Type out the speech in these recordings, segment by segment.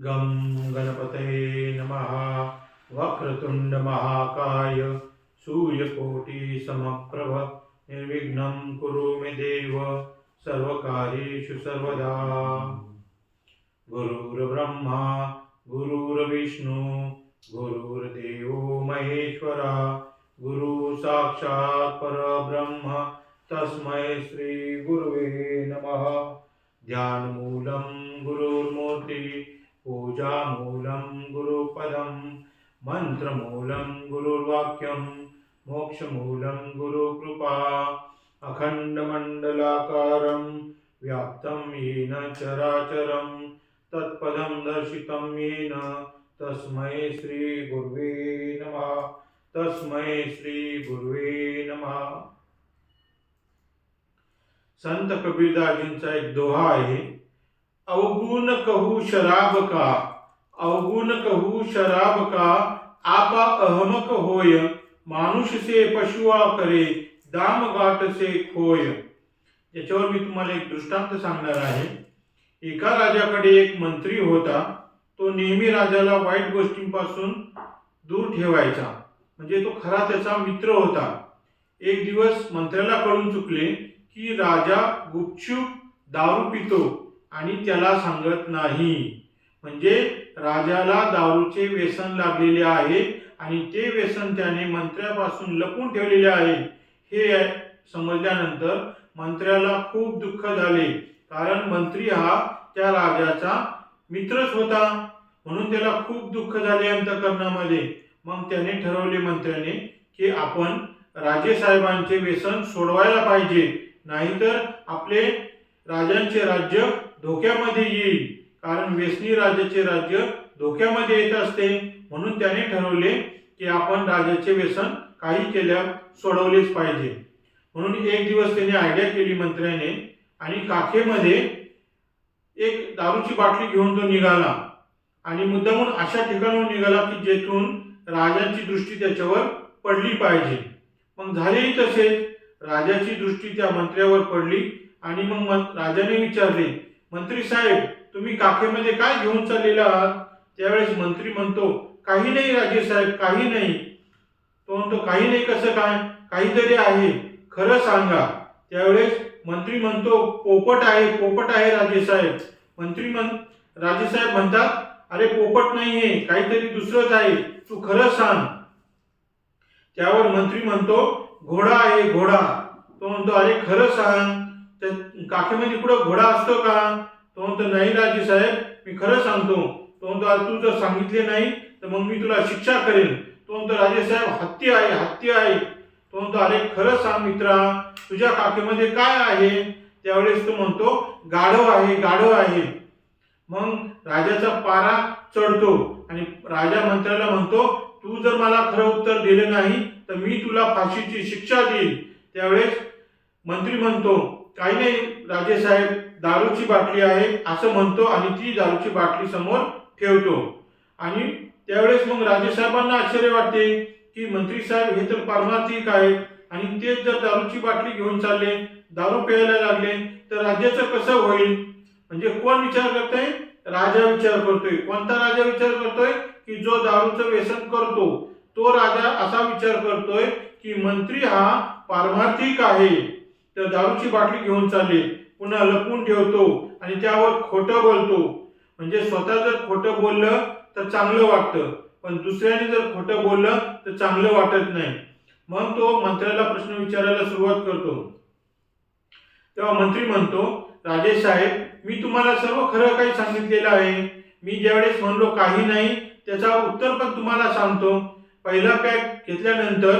गं गणपतये नमः। वक्रतुण्डमहाकाय सूर्यकोटिसमप्रभ। निर्विघ्नं कुरु मे देव। सर्वकार्येषु सर्वदा। गुरुर्ब्रह्मा गुरुर्विष्णु गुरुर्देवो महेश्वरा। गुरु साक्षात् परब्रह्म। तस्मै श्रीगुरुवे नमः। ध्यानमूलं गुरुर्मूर्ति। पूजामूलं गुरुपदं मन्त्रमूलं गुरुर्वाक्यं मोक्षमूलं गुरुकृपा अखण्डमण्डलाकारं व्याप्तं येन चराचरं तत्पदं दर्शितं येन तस्मै श्रीगुर्वे नमः तस्मै श्रीगुर्वे नमः। संत कबीरदाजींचा एक दोहा आहे अवगुण कहू शराब का? अवगुण कहू शराब का? आपा अहमक होय मानुष से पशुआ करे दाम गाठ से खोय. याच्यावर मी तुम्हाला एक दृष्टांत सांगणार आहे. एका राजाकडे एक मंत्री होता. तो नेहमी राजाला वाईट गोष्टींपासून दूर ठेवायचा. म्हणजे तो खरा त्याचा मित्र होता. एक दिवस मंत्र्याला कळून चुकले की राजा गुपचूप दारू पितो. आणि त्याला सांगत नाही. म्हणजे राजाला दारूचे व्यसन लागलेले आहे आणि ते व्यसन त्याने मंत्र्यापासून लपून ठेवलेले आहे. हे समजल्यानंतर मंत्र्याला खूप दुःख झाले. कारण मंत्री हा त्या राजाचा मित्रच होता. म्हणून त्याला खूप दुःख झाले अंतकरणामध्ये. मग त्याने ठरवले मंत्र्याने की आपण राजेसाहेबांचे व्यसन सोडवायला पाहिजे. नाहीतर आपले राजांचे राज्य धोक्यामध्ये येईल. कारण व्यसनी राजाचे राज्य धोक्यामध्ये येत असते. म्हणून त्याने ठरवले की आपण राजाचे व्यसन काही केल्या सोडवलेच पाहिजे. म्हणून एक दिवस त्याने आयडिया केली मंत्र्याने आणि काखेमध्ये एक दारूची बाटली घेऊन तो निघाला. आणि मुद्दामून अशा ठिकाणाहून निघाला की जेथून राजांची दृष्टी त्याच्यावर पडली पाहिजे. मग झालेही तसेच. राजाची दृष्टी त्या मंत्र्यावर पडली आणि मग राजाने विचारले मंत्री साहेब तुम्ही काखेमध्ये काय घेऊन चाललेला आहात? त्यावेळेस मंत्री म्हणतो काही नाही राजे साहेब काही नाही. तो म्हणतो काही नाही कसं काय? काहीतरी आहे. खरं सांगा. त्यावेळेस मंत्री म्हणतो पोपट आहे पोपट आहे राजे साहेब. मंत्री म्हण राजे साहेब म्हणतात अरे पोपट नाहीये काहीतरी दुसरंच आहे. तू खरं सांग. त्यावर मंत्री म्हणतो घोडा आहे घोडा. तो म्हणतो अरे खरं सांग. तर काखेमध्ये इकडं घोडा असतो का? तो म्हणतो नाही राजे साहेब मी खरं सांगतो. तो म्हणतो आज तू जर सांगितले नाही तर मग मी तुला शिक्षा करेन. तो म्हणतो राजे साहेब हत्ती आहे हत्ती आहे. तो म्हणतो अरे खरं सांग मित्रा तुझ्या काकेमध्ये काय आहे? त्यावेळेस तो म्हणतो गाढव आहे गाढव आहे. मग राजाचा पारा चढतो आणि राजा मंत्र्याला म्हणतो तू जर मला खरं उत्तर दिलं नाही तर मी तुला फाशीची शिक्षा देईल त्यावेळेस मंत्री म्हणतो काही नाही राजेसाहेब दारूची बाटली आहे असं म्हणतो आणि ती दारूची बाटली समोर ठेवतो. आणि त्यावेळेस मग राजेसाहेबांना आश्चर्य वाटते की मंत्री साहेब हे तर पारमार्थिक आहे आणि ते जर दारूची बाटली घेऊन चालले दारू प्यायला लागले तर राज्याचं कसं होईल? म्हणजे कोण विचार करतोय? राजा विचार करतोय. कोणता राजा विचार करतोय? की जो दारूचं व्यसन करतो तो राजा असा विचार करतोय की मंत्री हा पारमार्थिक आहे. तर दारूची बाटली घेऊन चालले. पुन्हा लपून ठेवतो आणि त्यावर खोटं बोलतो. म्हणजे स्वतः जर खोटं बोललं तर चांगलं वाटतं. पण दुसऱ्याने जर खोटं बोललं तर चांगलं वाटत नाही. मग तो मंत्र्याला प्रश्न विचारायला सुरुवात करतो. तेव्हा मंत्री म्हणतो राजेश साहेब मी तुम्हाला सर्व खरं काही सांगितलेलं आहे. मी ज्यावेळेस म्हणलो काही नाही त्याचा उत्तर पण तुम्हाला सांगतो. पहिला पॅक घेतल्यानंतर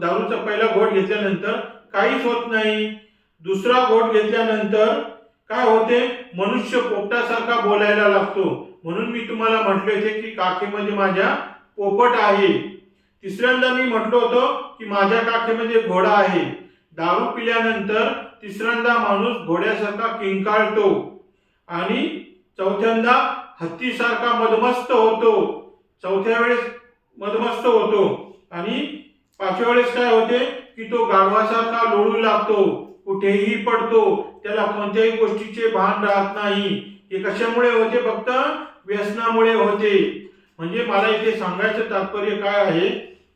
दारूचा पहिला घोट घेतल्यानंतर काहीच होत नाही. दुसरा घोट घेतल्यानंतर काय होते? मनुष्य पोपटासारखा बोलायला लागतो. म्हणून मी तुम्हाला म्हटले होते की काखेमध्ये माझ्या पोपट आहे. तिसऱ्यांदा मी म्हटलो होतो की माझ्या काखेमध्ये घोडा आहे. दारू पिल्यानंतर तिसऱ्यांदा माणूस घोड्यासारखा किंकाळतो. आणि चौथ्यांदा हत्तीसारखा मदमस्त होतो. चौथ्या वेळेस मदमस्त होतो. आणि पाचव्या वेळेस काय होते? की तो गाढवासारखा लोळू लागतो कुठेही पडतो त्याला कोणत्याही गोष्टीचे भान राहत नाही. हे कशामुळे होते फक्त? व्यसनामुळे होते. म्हणजे मला इथे सांगायचं तात्पर्य काय आहे?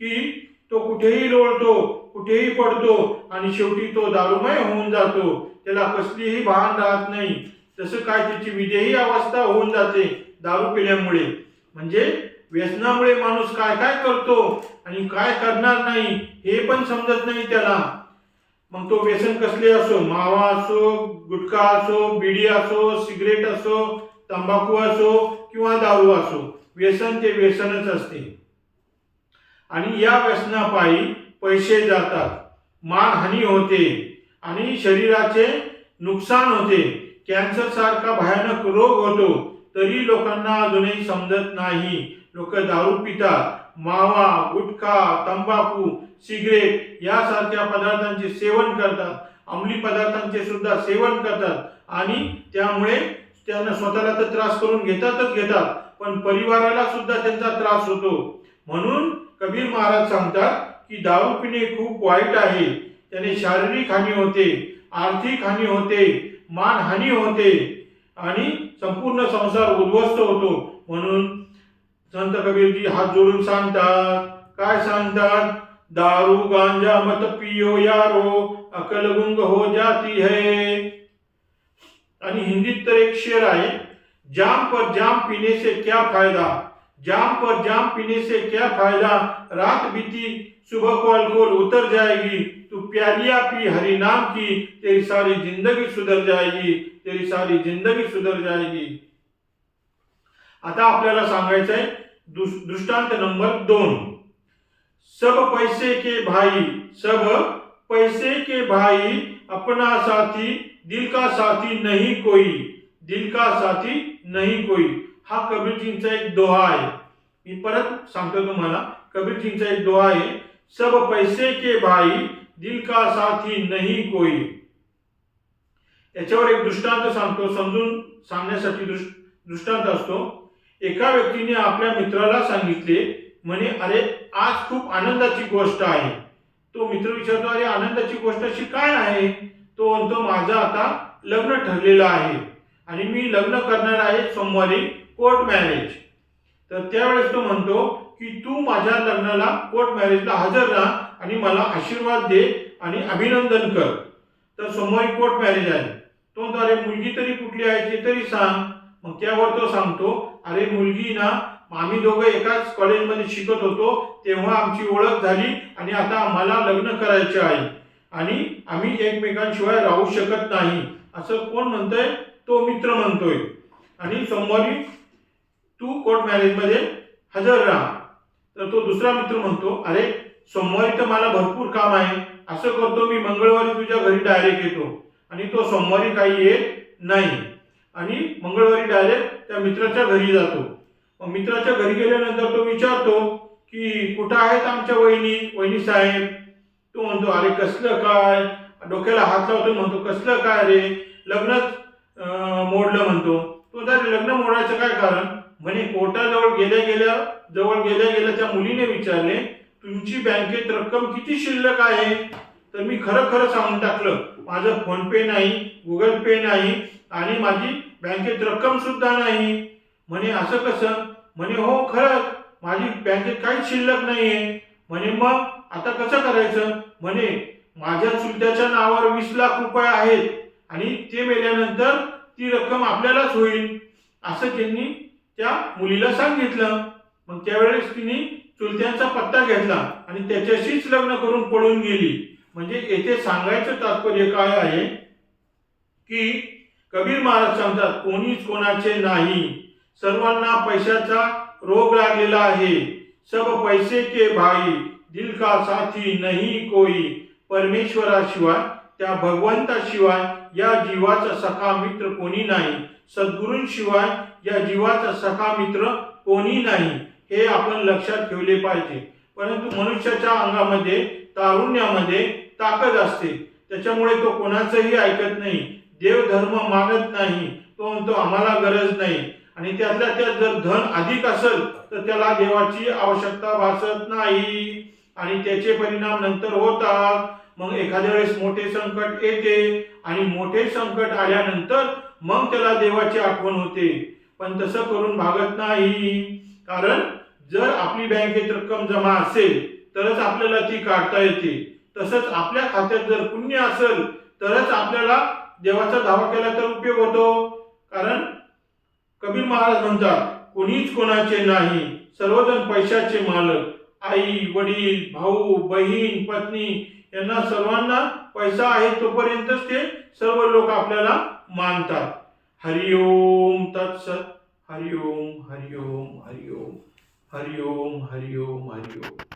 की तो कुठेही लोळतो कुठेही पडतो आणि शेवटी तो दारूमय होऊन जातो. त्याला कसलीही भान राहत नाही. तसं काय त्याची विदेही अवस्था होऊन जाते दारू पिल्यामुळे. म्हणजे व्यसनामुळे माणूस काय काय करतो आणि काय करणार नाही हे पण समजत नाही त्याला. मग तो व्यसन कसले असो मावा असो गुटखा असो बिडी असो सिगरेट असो तंबाखू असो किंवा दारू असो व्यसन ते व्यसनच असते. आणि या व्यसनापायी पैसे जातात मानहानी होते आणि शरीराचे नुकसान होते. कॅन्सर सारखा भयानक रोग होतो तरी लोकांना अजूनही समजत नाही. लोक दारू पितात मावा गुटखा तंबाखू सिगरेट यासारख्या पदार्थांचे सेवन करतात. अंमली पदार्थांचे सुद्धा सेवन करतात. आणि त्यामुळे त्यांना स्वतःला तर त्रास करून घेतातच घेतात पण परिवाराला सुद्धा त्यांचा त्रास होतो. म्हणून कबीर महाराज सांगतात की दारू पिणे खूप वाईट आहे. त्याने शारीरिक हानी होते आर्थिक हानी होते मानहानी होते आणि संपूर्ण संसार उद्ध्वस्त होतो. म्हणून संत कबीरजी हात जोडून सांगतात. काय सांगतात? दारू, गांजा मत पियो यारो, अकल गुंग हो जाती है. आणि तर एक शेर आहे, जाम पर जाम पीने से क्या फ़ायदा? जाम पर जाम पीने से क्या फ़ायदा? रात बीती, सुबह को अल्कोहल उतर जाएगी, तू प्यालिया पी, हरि नाम की, तेरी सारी ज़िंदगी सुधर जाएगी, तेरी सारी ज़िंदगी सुधर जाएगी। आता आपल्याला सांगायचं आहे दुस- दृष्टांत नंबर दोन. सब पैसे के भाई सब पैसे के भाई अपना साथी दिल का साथी नहीं कोई दिल का साथी नहीं कोई. हा कबीरजींचा एक दोहा आहे. मी परत सांगतो तुम्हाला कबीरजींचा एक दोहा आहे. सब पैसे के भाई दिल का साथी नहीं कोई. याच्यावर एक दृष्टांत सांगतो समजून सांगण्यासाठी दृष्टांत असतो. एका व्यक्तीने आपल्या मित्राला सांगितले म्हणे अरे आज खूप आनंदाची गोष्ट आहे. तो मित्र विचारतो अरे आनंदाची गोष्ट अशी काय आहे? तो म्हणतो माझं आता लग्न ठरलेलं आहे आणि मी लग्न करणार आहे सोमवारी कोर्ट मॅरेज तर त्यावेळेस तो म्हणतो की तू माझ्या लग्नाला कोर्ट मॅरेजला हजर राहा आणि मला आशीर्वाद दे आणि अभिनंदन कर. तर सोमवारी कोर्ट मॅरेज आहे. तो म्हणतो अरे मुलगी तरी कुठली आहे ते तरी सांग. मग त्यावर तो सांगतो अरे मुलगी ना आम्ही दोघं एकाच कॉलेजमध्ये शिकत होतो तेव्हा आमची ओळख झाली आणि आता आम्हाला लग्न करायचे आहे. आणि आम्ही एकमेकांशिवाय राहू शकत नाही. असं कोण म्हणतोय? तो मित्र म्हणतोय. आणि सोमवारी तू कोर्ट मॅरेजमध्ये हजर राहा. तर तो दुसरा मित्र म्हणतो अरे सोमवारी तर मला भरपूर काम आहे. असं करतो मी मंगळवारी तुझ्या घरी डायरेक्ट येतो. आणि तो सोमवारी काही येत नाही. आणि मंगळवारी डायरेक्ट त्या मित्राच्या घरी जातो. मग मित्राच्या घरी गेल्यानंतर तो विचारतो की कुठं आहेत आमच्या वहिनी? वहिनी साहेब. तो म्हणतो अरे कसलं काय? डोक्याला हात लावतो म्हणतो कसलं काय रे? लग्नच मोडलं म्हणतो. तो तर लग्न मोडायचं काय कारण? म्हणे कोर्टाजवळ गेल्या गेल्या जवळ गेल्या गेल्या त्या मुलीने विचारले तुमची बँकेत रक्कम किती शिल्लक आहे? तर मी खरं खरं सांगून टाकलं. माझं फोन पे नाही गुगल पे नाही आणि माझी बँकेत रक्कम सुद्धा नाही. म्हणे असं कसं? म्हणे हो खरंच. माझी बँकेत काहीच शिल्लक नाहीये. म्हणे मग आता कसं करायचं? म्हणे माझ्या चुलत्याच्या नावावर वीस लाख रुपये आहेत आणि ते मेल्यानंतर ती रक्कम आपल्यालाच होईल असं त्यांनी त्या मुलीला सांगितलं. मग त्यावेळेस तिने चुलत्यांचा पत्ता घेतला आणि त्याच्याशीच लग्न करून पळून गेली. म्हणजे येथे सांगायचं तात्पर्य काय आहे की कबीर महाराज सांगतात कोणीच कोणाचे नाही. सर्वांना पैशाचा रोग लागलेला आहे. सब पैसे के भाई दिल का साथी नाही कोई. परमेश्वराशिवाय त्या भगवंताशिवाय या जीवाचा सखा मित्र कोणी नाही. सद्गुरूंशिवाय या जीवाचा सखा मित्र कोणी नाही. हे आपण लक्षात ठेवले पाहिजे. परंतु मनुष्याच्या अंगामध्ये तारुण्यामध्ये ताकद असते. त्याच्यामुळे तो कोणाचंही ऐकत नाही. देव धर्म मागत नाही तो म्हणतो आम्हाला गरज नाही. आणि त्यातल्या त्यात जर धन अधिक असेल तर त्याला देवाची आवश्यकता भासत नाही. आणि त्याचे परिणाम नंतर होतात. मग एखाद्या वेळेस मोठे संकट येते. आणि मोठे संकट आल्यानंतर मग त्याला देवाची आठवण होते. पण तसं करून भागत नाही. कारण जर आपली बँकेत रक्कम जमा असेल तरच आपल्याला ती काढता येते. तसंच आपल्या खात्यात जर पुण्य असेल तरच आपल्याला देवाचा दावा केला तर उपयोग होतो. कारण कबीर महाराज म्हणतात कोणीच कोणाचे नाही सर्वजण पैशाचे मालक. आई वडील भाऊ बहीण पत्नी यांना सर्वांना पैसा आहे तोपर्यंतच ते सर्व लोक आपल्याला मानतात. हरिओम तत्सत हरिओम हरिओम हरिओम हरिओम हरिओम हरिओम